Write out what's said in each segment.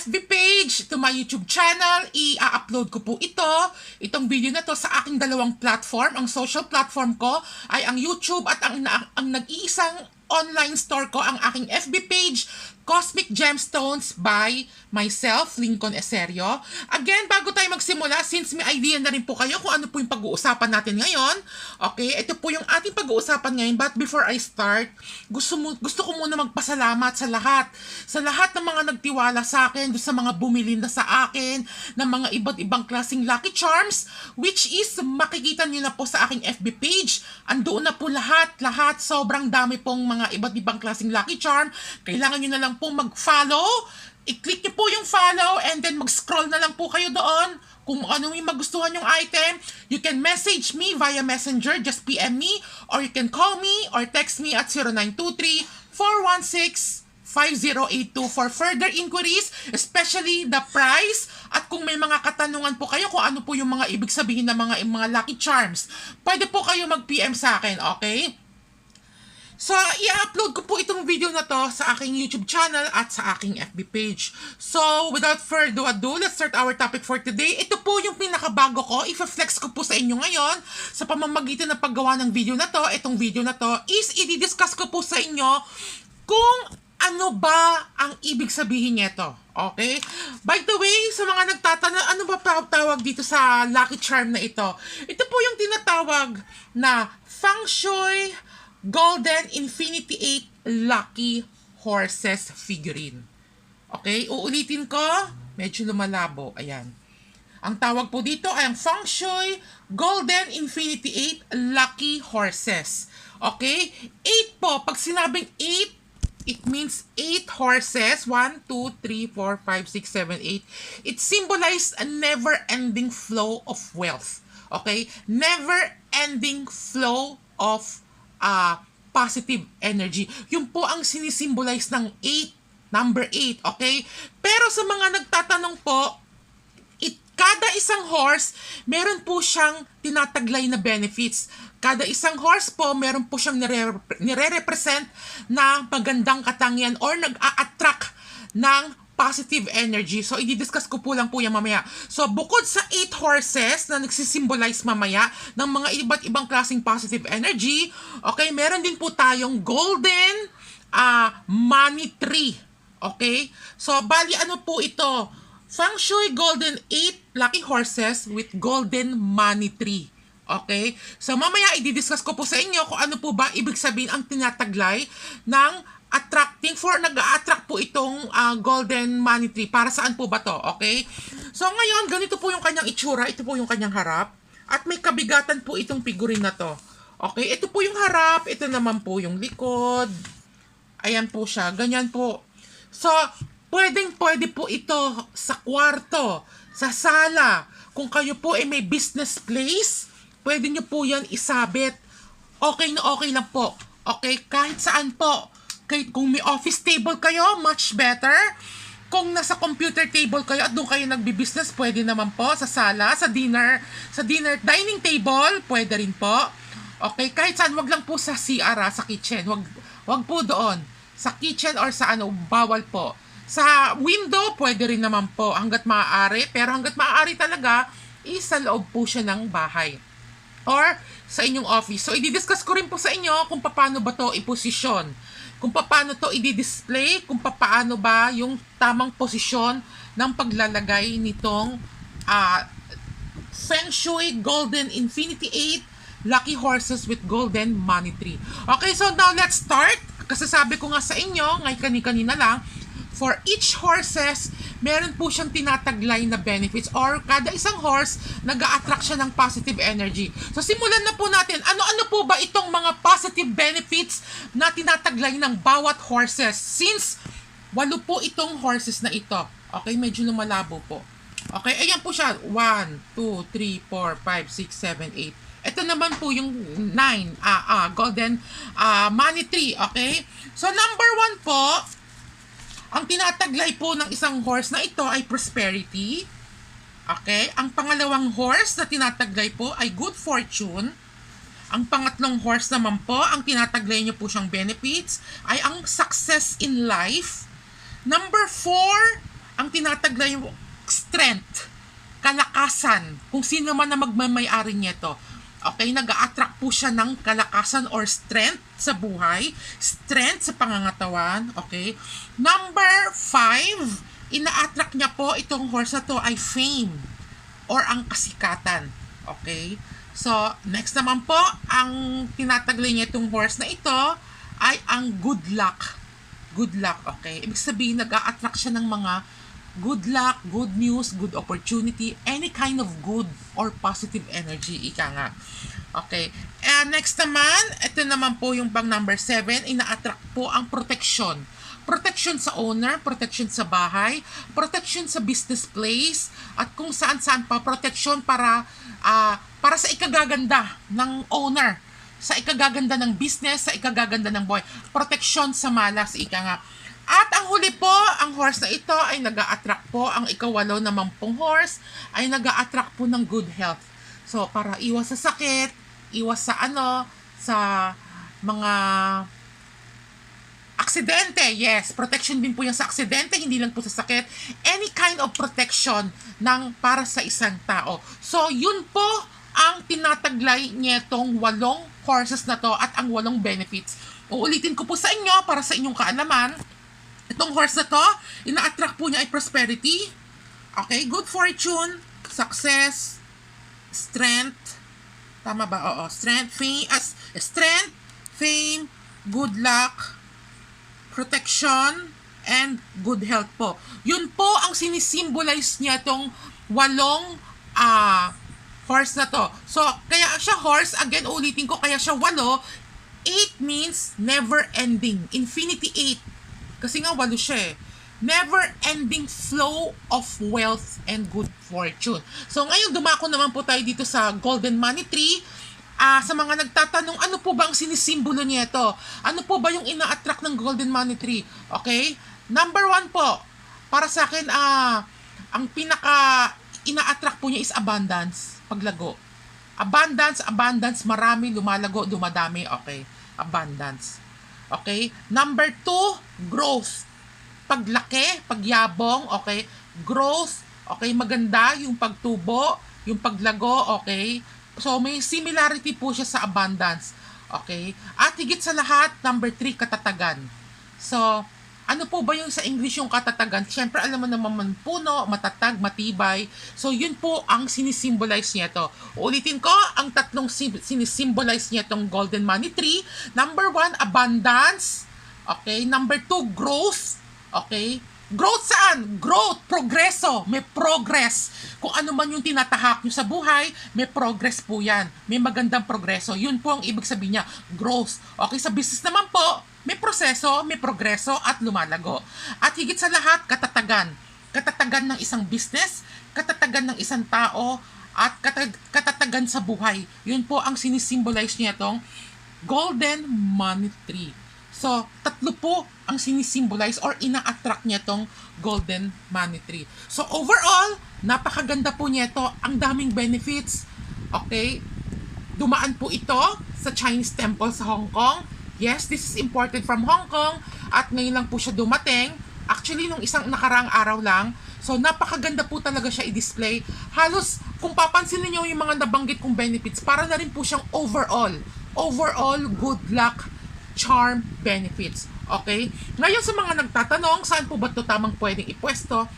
FB page, to my YouTube channel. I-upload ko po ito. Itong video na to sa aking dalawang platform. Ang social platform ko ay ang YouTube at ang, ang, ang nag-iisang online store ko, ang aking FB page, Cosmic Gemstones by myself, Lincoln Eserio. Again, bago tayo magsimula, since may idea na rin po kayo kung ano po yung pag-uusapan natin ngayon, okay, ito po yung ating pag-uusapan ngayon. But before I start, gusto, mo, gusto ko muna magpasalamat sa lahat. Sa lahat ng mga nagtiwala sa akin, sa mga bumili na sa akin, ng mga iba't ibang klaseng Lucky Charms, which is makikita nyo na po sa aking FB page. Andoon na po lahat, lahat. Sobrang dami pong mga iba't ibang klaseng Lucky Charm. Kailangan nyo na lang po mag-follow. I-click nyo po yung follow and then mag-scroll na lang po kayo doon. Kung ano yung magustuhan yung item, you can message me via messenger, just PM me, or you can call me or text me at 0923-416-5082 for further inquiries, especially the price at kung may mga katanungan po kayo kung ano po yung mga ibig sabihin ng mga, mga lucky charms, pwede po kayo mag-PM sa akin, okay? So, i-upload ko po itong video na to sa aking YouTube channel at sa aking FB page. So, without further ado, let's start our topic for today. Ito po yung pinakabago ko. I-flex ko po sa inyo ngayon sa pamamagitan ng paggawa ng video na to. Itong video na to is i-discuss ko po sa inyo kung ano ba ang ibig sabihin nito. Okay? By the way, sa mga nagtatanong, ano ba tawag dito sa Lucky Charm na ito? Ito po yung tinatawag na Feng Shui Golden Infinity 8 Lucky Horses figurine. Okay, uulitin ko. Medyo lumalabo. Ayan. Ang tawag po dito ay ang Feng Shui Golden Infinity 8 Lucky Horses. Okay? 8 po. Pag sinabing 8, it means 8 horses. 1, 2, 3, 4, 5, 6, 7, 8. It symbolizes a never-ending flow of wealth. Okay? Never-ending flow of uh, positive energy. Yun po ang sinisimbolize ng 8, number 8, okay? Pero sa mga nagtatanong po, it, kada isang horse, meron po siyang tinataglay na benefits. Kada isang horse po, meron po siyang nire- nire-represent na magandang katangian or nag-a-attract ng positive energy. So, i-discuss ko po lang po yan mamaya. So, bukod sa 8 horses na nagsisimbolize mamaya ng mga iba't ibang klaseng positive energy, okay, meron din po tayong golden uh, money tree. Okay? So, bali ano po ito? Feng Shui Golden 8 Lucky Horses with Golden Money Tree. Okay? So, mamaya i-discuss ko po sa inyo kung ano po ba ibig sabihin ang tinataglay ng attracting for nag-attract po itong uh, golden money tree. Para saan po ba to? Okay? So ngayon, ganito po yung kanyang itsura. Ito po yung kanyang harap. At may kabigatan po itong figurine na to. Okay? Ito po yung harap. Ito naman po yung likod. Ayan po siya. Ganyan po. So, pwedeng pwede po ito sa kwarto, sa sala. Kung kayo po ay may business place, pwede nyo po yan isabit. Okay na okay lang po. Okay? Kahit saan po kay, kung may office table kayo, much better. Kung nasa computer table kayo at doon kayo nagbi-business, pwede naman po sa sala, sa dinner, sa dinner dining table, pwede rin po. Okay, kahit saan, wag lang po sa CR, ah, sa kitchen. Wag, wag po doon. Sa kitchen or sa ano, bawal po. Sa window, pwede rin naman po hanggat maaari. Pero hanggat maaari talaga, is sa loob po siya ng bahay. Or sa inyong office. So, i-discuss ko rin po sa inyo kung paano ba to iposisyon kung paano to i-display, kung paano ba yung tamang posisyon ng paglalagay nitong uh, Feng Shui Golden Infinity 8 Lucky Horses with Golden Money Tree. Okay, so now let's start. Kasi sabi ko nga sa inyo, ngay kani-kanina lang, for each horses, meron po siyang tinataglay na benefits or kada isang horse, nag attract siya ng positive energy. So simulan na po natin, ano-ano po ba itong mga positive benefits na tinataglay ng bawat horses since walo po itong horses na ito. Okay, medyo lumalabo po. Okay, ayan po siya. 1, 2, 3, 4, 5, 6, 7, 8. Ito naman po yung 9, ah, ah, golden ah, money tree, okay? So number 1 po, ang tinataglay po ng isang horse na ito ay prosperity. Okay? Ang pangalawang horse na tinataglay po ay good fortune. Ang pangatlong horse naman po, ang tinataglay niyo po siyang benefits ay ang success in life. Number four, ang tinataglay yung strength, kalakasan, kung sino man na magmamayari nito. Okay, nag attract po siya ng kalakasan or strength sa buhay, strength sa pangangatawan, okay? Number five, ina-attract niya po itong horse na to ay fame or ang kasikatan, okay? So, next naman po, ang tinataglay niya itong horse na ito ay ang good luck. Good luck, okay? Ibig sabihin, nag attract siya ng mga good luck, good news, good opportunity, any kind of good or positive energy, ika nga. Okay. And next naman, ito naman po yung pang number 7, ina-attract po ang protection. Protection sa owner, protection sa bahay, protection sa business place, at kung saan-saan pa, protection para ah, para sa ikagaganda ng owner, sa ikagaganda ng business, sa ikagaganda ng buhay. Protection sa malas, ika nga. At ang huli po, ang horse na ito ay nag attract po, ang ikawalo naman pong horse ay nag attract po ng good health. So, para iwas sa sakit, iwas sa ano, sa mga aksidente, yes. Protection din po yan sa aksidente, hindi lang po sa sakit. Any kind of protection ng para sa isang tao. So, yun po ang tinataglay nitong walong courses na to at ang walong benefits. Uulitin ko po sa inyo para sa inyong kaalaman. Itong horse na to, ina-attract po niya ay prosperity, okay, good fortune, success, strength, tama ba? Oo, strength, fame, as, strength, fame, good luck, protection, and good health po. Yun po ang sinisimbolize niya tong walong ah horse na to. So, kaya siya horse, again, ulitin ko, kaya siya walo, 8 means never ending, infinity 8. Kasi nga walo siya eh. Never ending flow of wealth and good fortune. So ngayon dumako naman po tayo dito sa Golden Money Tree. Ah, sa mga nagtatanong, ano po ba ang sinisimbolo nito? Ano po ba yung ina-attract ng Golden Money Tree? Okay? Number one po, para sa akin, ah, ang pinaka ina-attract po niya is abundance, paglago. Abundance, abundance, marami, lumalago, dumadami, okay. Abundance. Okay? Number two, growth. Paglaki, pagyabong, okay? Growth, okay? Maganda yung pagtubo, yung paglago, okay? So, may similarity po siya sa abundance. Okay? At higit sa lahat, number three, katatagan. So, ano po ba yung sa English yung katatagan? Siyempre, alam mo naman man puno, matatag, matibay. So, yun po ang sinisimbolize niya to. Ulitin ko, ang tatlong sim- sinisimbolize niya tong golden money tree. Number one, abundance. Okay. Number two, growth. Okay. Growth saan? Growth, progreso, may progress. Kung ano man yung tinatahak nyo sa buhay, may progress po yan. May magandang progreso. Yun po ang ibig sabihin niya, growth. Okay, sa business naman po, may proseso, may progreso at lumalago. At higit sa lahat, katatagan. Katatagan ng isang business, katatagan ng isang tao, at katatagan sa buhay. Yun po ang sinisimbolize niya itong golden money tree. So, tatlo po ang sinisimbolize or ina-attract niya itong golden money tree. So, overall, napakaganda po niya ito. Ang daming benefits. Okay? Dumaan po ito sa Chinese temple sa Hong Kong. Yes, this is imported from Hong Kong at ngayon lang po siya dumating. Actually, nung isang nakaraang araw lang. So, napakaganda po talaga siya i-display. Halos, kung papansin niyo yung mga nabanggit kong benefits, para na rin po siyang overall. Overall, good luck, charm, benefits. Okay? Ngayon sa mga nagtatanong, saan po ba ito tamang pwedeng ipwesto?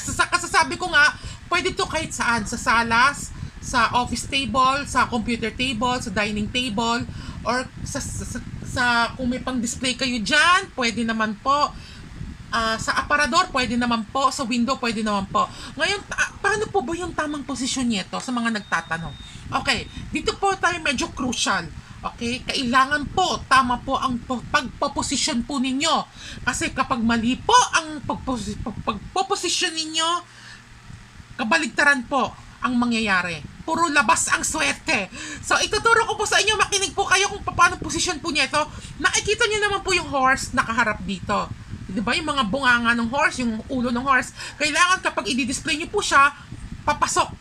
Sa, kasasabi ko nga, pwede to kahit saan. Sa salas, sa office table, sa computer table, sa dining table, or sa, sa, sa, sa kung may pang-display kayo dyan, pwede naman po. Ah, sa aparador, pwede naman po. Sa window, pwede naman po. Ngayon, ta- paano po ba yung tamang posisyon nito sa mga nagtatanong? Okay, dito po tayo medyo crucial. Okay, kailangan po, tama po ang po- pagpoposisyon po ninyo. Kasi kapag mali po ang pagpoposisyon ninyo, kabaligtaran po ang mangyayari. Puro labas ang swerte. So, ituturo ko po sa inyo, makinig po kayo kung paano posisyon po niya ito. Nakikita niyo naman po yung horse nakaharap dito. Di ba? Yung mga bunganga ng horse, yung ulo ng horse. Kailangan kapag i-display niyo po siya, papasok.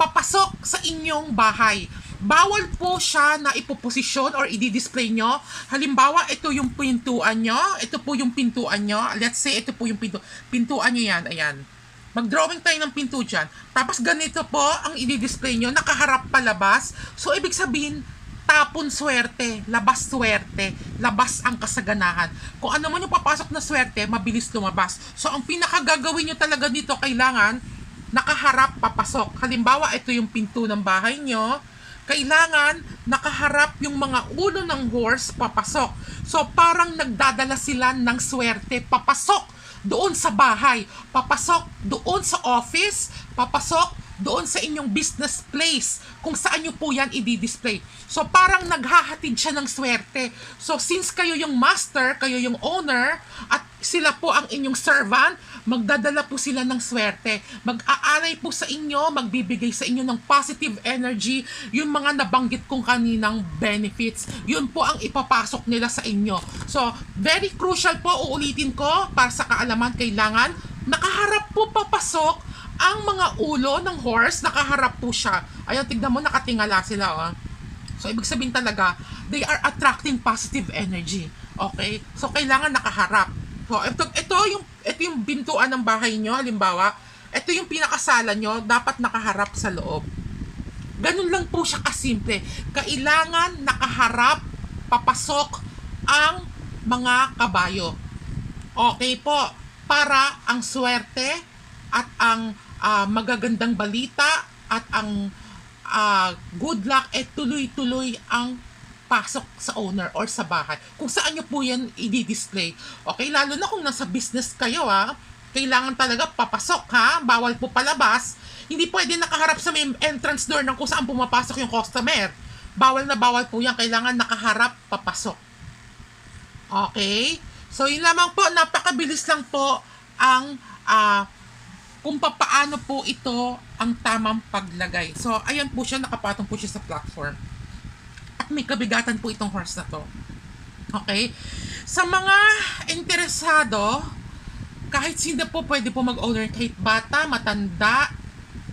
Papasok sa inyong bahay. bawal po siya na ipoposisyon or i-display nyo. Halimbawa, ito yung pintuan nyo. Ito po yung pintuan nyo. Let's say, ito po yung pintu pintuan nyo yan. Ayan. Mag-drawing tayo ng pinto dyan. Tapos ganito po ang i-display nyo. Nakaharap palabas. So, ibig sabihin, tapon swerte, labas swerte, labas ang kasaganahan. Kung ano man yung papasok na swerte, mabilis lumabas. So, ang pinakagagawin nyo talaga dito, kailangan nakaharap papasok. Halimbawa, ito yung pinto ng bahay nyo. Kailangan nakaharap yung mga ulo ng horse papasok. So, parang nagdadala sila ng swerte papasok doon sa bahay, papasok doon sa office, papasok doon sa inyong business place, kung saan nyo po yan i-display. So, parang naghahatid siya ng swerte. So, since kayo yung master, kayo yung owner, at sila po ang inyong servant, magdadala po sila ng swerte. Mag-aalay po sa inyo, magbibigay sa inyo ng positive energy, yung mga nabanggit kong kaninang benefits. Yun po ang ipapasok nila sa inyo. So, very crucial po, uulitin ko, para sa kaalaman, kailangan nakaharap po papasok ang mga ulo ng horse, nakaharap po siya. Ayun, tignan mo, nakatingala sila. Oh. So, ibig sabihin talaga, they are attracting positive energy. Okay? So, kailangan nakaharap. So, ito, ito yung ito yung bintuan ng bahay nyo, halimbawa, ito yung pinakasala nyo, dapat nakaharap sa loob. Ganun lang po siya kasimple. Kailangan nakaharap, papasok ang mga kabayo. Okay po, para ang swerte at ang ah, magagandang balita at ang ah, good luck eh tuloy-tuloy ang pasok sa owner or sa bahay. Kung saan nyo po yan i-display. Okay, lalo na kung nasa business kayo ha, kailangan talaga papasok ha, bawal po palabas. Hindi pwede nakaharap sa may entrance door ng kung saan pumapasok yung customer. Bawal na bawal po yan, kailangan nakaharap, papasok. Okay? So, yun lamang po, napakabilis lang po ang ah, kung papaano po ito ang tamang paglagay. So, ayan po siya, nakapatong po siya sa platform. At may kabigatan po itong horse na to. Okay? Sa mga interesado, kahit sino po pwede po mag-owner, kahit bata, matanda,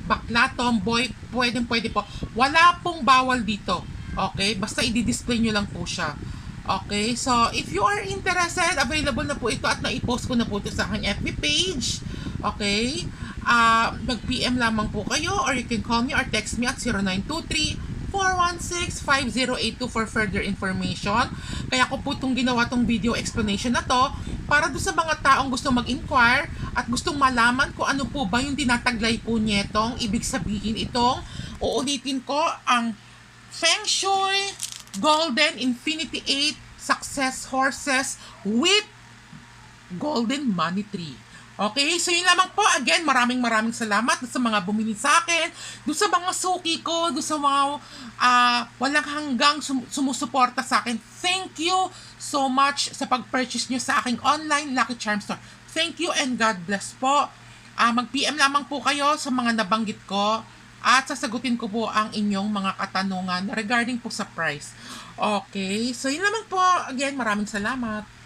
bakla, tomboy, pwede pwede po. Wala pong bawal dito. Okay? Basta i-display nyo lang po siya. Okay? So, if you are interested, available na po ito at naipost ko na po ito sa aking FB page. Okay? Ah, mag-PM lamang po kayo or you can call me or text me at 0923 416-5082 for further information. Kaya ko po itong ginawa tong video explanation na to para do sa mga taong gusto mag-inquire at gustong malaman kung ano po ba yung tinataglay po nitong ibig sabihin itong uulitin ko ang Feng Shui Golden Infinity 8 Success Horses with Golden Money Tree. Okay, so yun lamang po. Again, maraming maraming salamat sa mga bumili sa akin, doon sa mga suki ko, doon sa mga ah, walang hanggang sum- sumusuporta sa akin. Thank you so much sa pag-purchase nyo sa aking online Lucky Charm Store. Thank you and God bless po. Ah, mag-PM lamang po kayo sa mga nabanggit ko at sasagutin ko po ang inyong mga katanungan regarding po sa price. Okay, so yun lamang po. Again, maraming salamat.